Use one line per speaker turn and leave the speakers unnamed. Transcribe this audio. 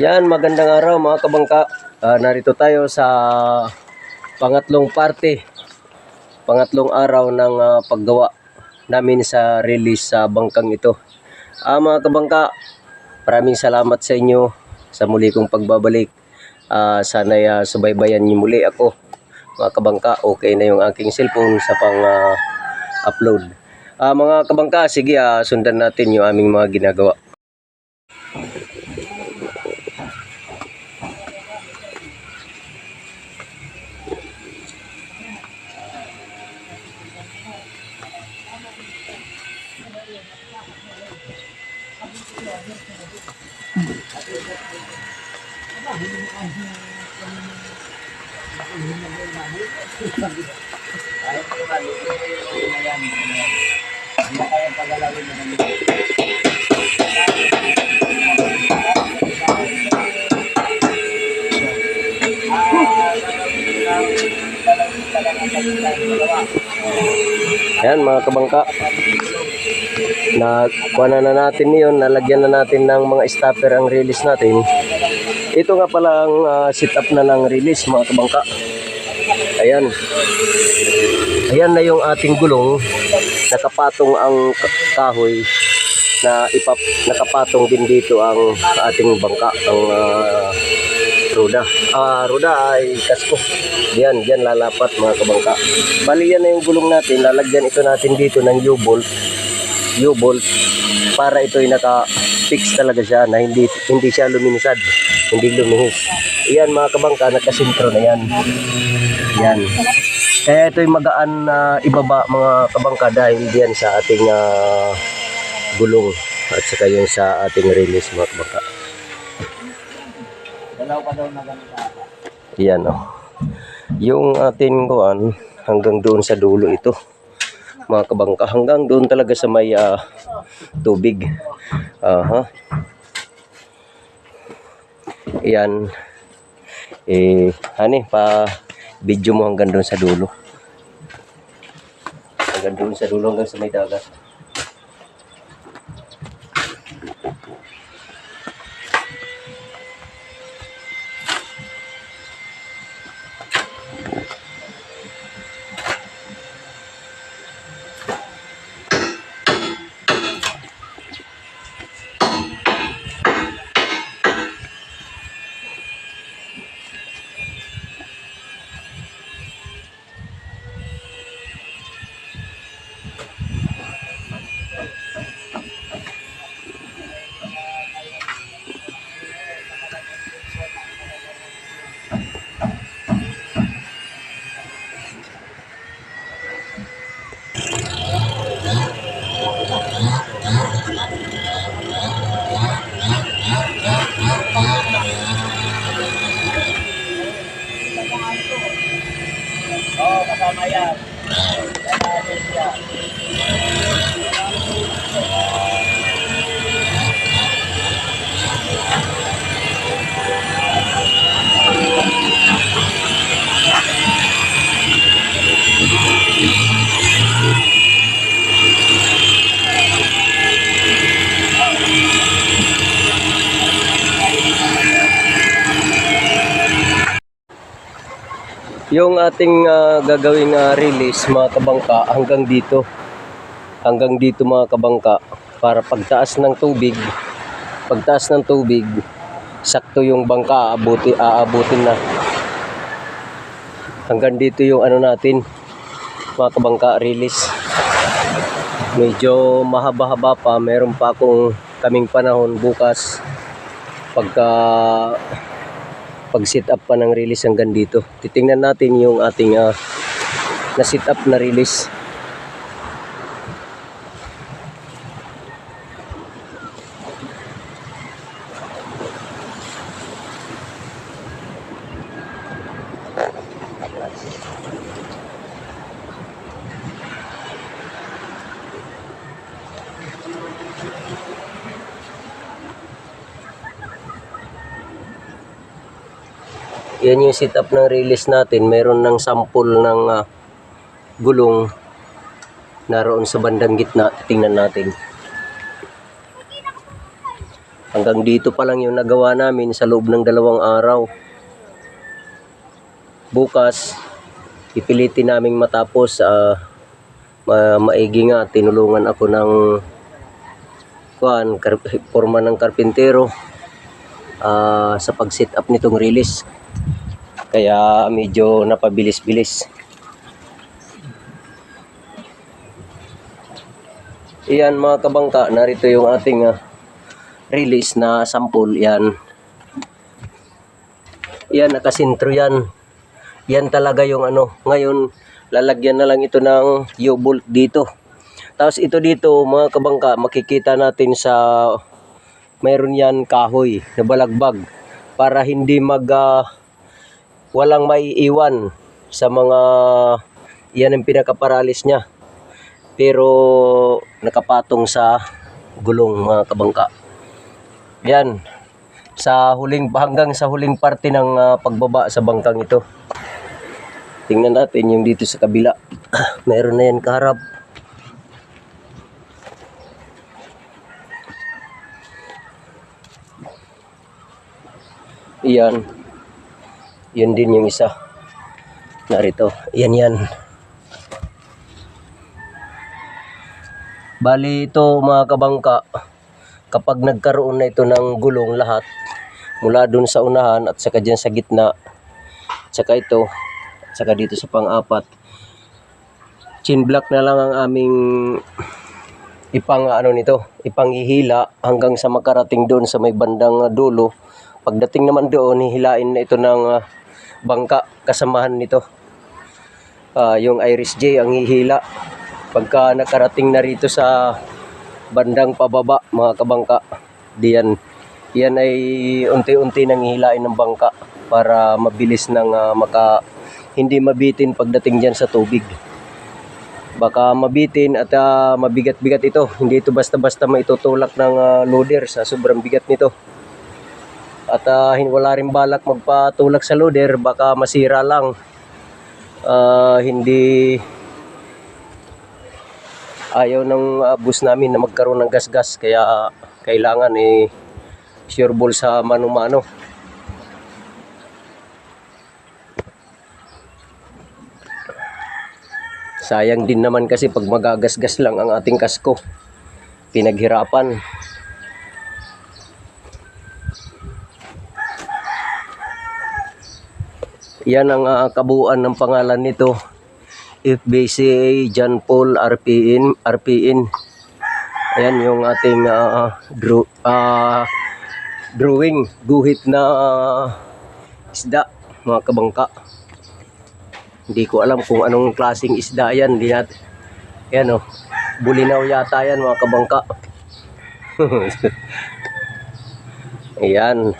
Yan, magandang araw mga kabangka. Ah, narito tayo sa pangatlong parte, pangatlong araw ng ah, paggawa namin sa release sa bangkang ito. Ah, mga kabangka, maraming salamat sa inyo sa muli kong pagbabalik. Ah, sana'y ah, subaybayan niyo muli ako. Mga kabangka, okay na yung aking cellphone sa pang-upload. Ah, mga kabangka, sige, ah, sundan natin yung aming mga ginagawa. Ayan mga kabangka. Na kuha na natin yun, nalagyan na natin ng mga stopper ang release natin. Ito nga pala ang ah, setup na ng release mga kabangka. Ayan. Ayan na yung ating gulong. Nakapatong ang ka- kahoy na ipap nakapatong din dito ang ating bangka ang ah, roda. Ah, roda ay kasko. Diyan, diyan lalapat mga kabangka. Bali yan na yung gulong natin. Lalagyan ito natin dito ng U-bolt. U-bolt para ito ay naka-fix talaga siya na hindi hindi siya luminisad, hindi lumihis. Iyan mga kabangka, nakasintro na yan. Yan. Kaya ito yung magaan na ibaba mga kabangka dahil diyan sa ating ah, gulong at saka yung sa ating release mga kabangka.
Dalaw ka daw na ganito.
Yan oh. Yung ating kuan hanggang doon sa dulo ito. Mga kabangka hanggang doon talaga sa may ah, tubig. Aha. Yan. Eh, hani pa video mo hanggang doon sa dulo. Hanggang doon sa dulo hanggang sa may dagat. Yung ating ah, gagawing ah, release mga kabangka hanggang dito. Hanggang dito mga kabangka para pagtaas ng tubig, pagtaas ng tubig, sakto yung bangka aabuti, aabutin na. Hanggang dito yung ano natin, mga kabangka release. Medyo mahaba-haba pa, meron pa akong kaming panahon bukas pagka pag sit up pa ng release hanggang dito. Titingnan natin yung ating ah, na sit up na release. Yan yung setup ng release natin. Meron ng sample ng ah, gulong naroon sa bandang gitna. Tingnan natin. Hanggang dito pa lang yung nagawa namin sa loob ng dalawang araw. Bukas, ipilitin naming matapos ma maigi nga tinulungan ako ng kuan forma ng karpintero ah, sa pag-set up nitong release. Kaya medyo napabilis-bilis. Iyan mga kabangka, narito yung ating ah, release na sample. Yan. Yan, nakasintro yan. Yan talaga yung ano. Ngayon, lalagyan na lang ito ng U-bolt dito. Tapos ito dito, mga kabangka, makikita natin sa mayroon yan kahoy na balagbag para hindi mag ah, walang maiiwan sa mga yan ang pinakaparalis niya. Pero nakapatong sa gulong mga kabangka. Yan sa huling hanggang sa huling parte ng ah, pagbaba sa bangkang ito. Tingnan natin yung dito sa kabila. Meron na yan kaharap Iyan. Yun din yung isa. Narito. Yan yan. Bali ito mga kabangka, kapag nagkaroon na ito ng gulong lahat, mula dun sa unahan at saka dyan sa gitna, saka ito, at saka dito sa pang-apat, chin block na lang ang aming ipang ano nito, ipangihila hanggang sa makarating doon sa may bandang dulo. Pagdating naman doon, hihilain na ito ng uh, bangka kasamahan nito. Ah, yung Iris J ang hihila. Pagka nakarating na rito sa bandang pababa, mga kabangka, diyan yan ay unti-unti nang hihilain ng bangka para mabilis nang ah, maka hindi mabitin pagdating diyan sa tubig baka mabitin at ah, mabigat-bigat ito. Hindi ito basta-basta maitutulak ng ah, loader sa sobrang bigat nito. At hin- wala rin balak magpatulak sa loader, baka masira lang. Ah, hindi ayaw ng ah, bus namin na magkaroon ng gas-gas kaya ah, kailangan eh sure ball sa mano-mano. Sayang din naman kasi pag magagasgas lang ang ating kasko. Pinaghirapan. Yan ang ah, kabuuan ng pangalan nito. FBCA John Paul RPN RPN. Ayan yung ating ah, draw, ah, drawing guhit na ah, isda mga kabangka. Hindi ko alam kung anong klaseng isda yan. Hindi natin. Yan o. Bulinaw yata yan mga kabangka. Ayan.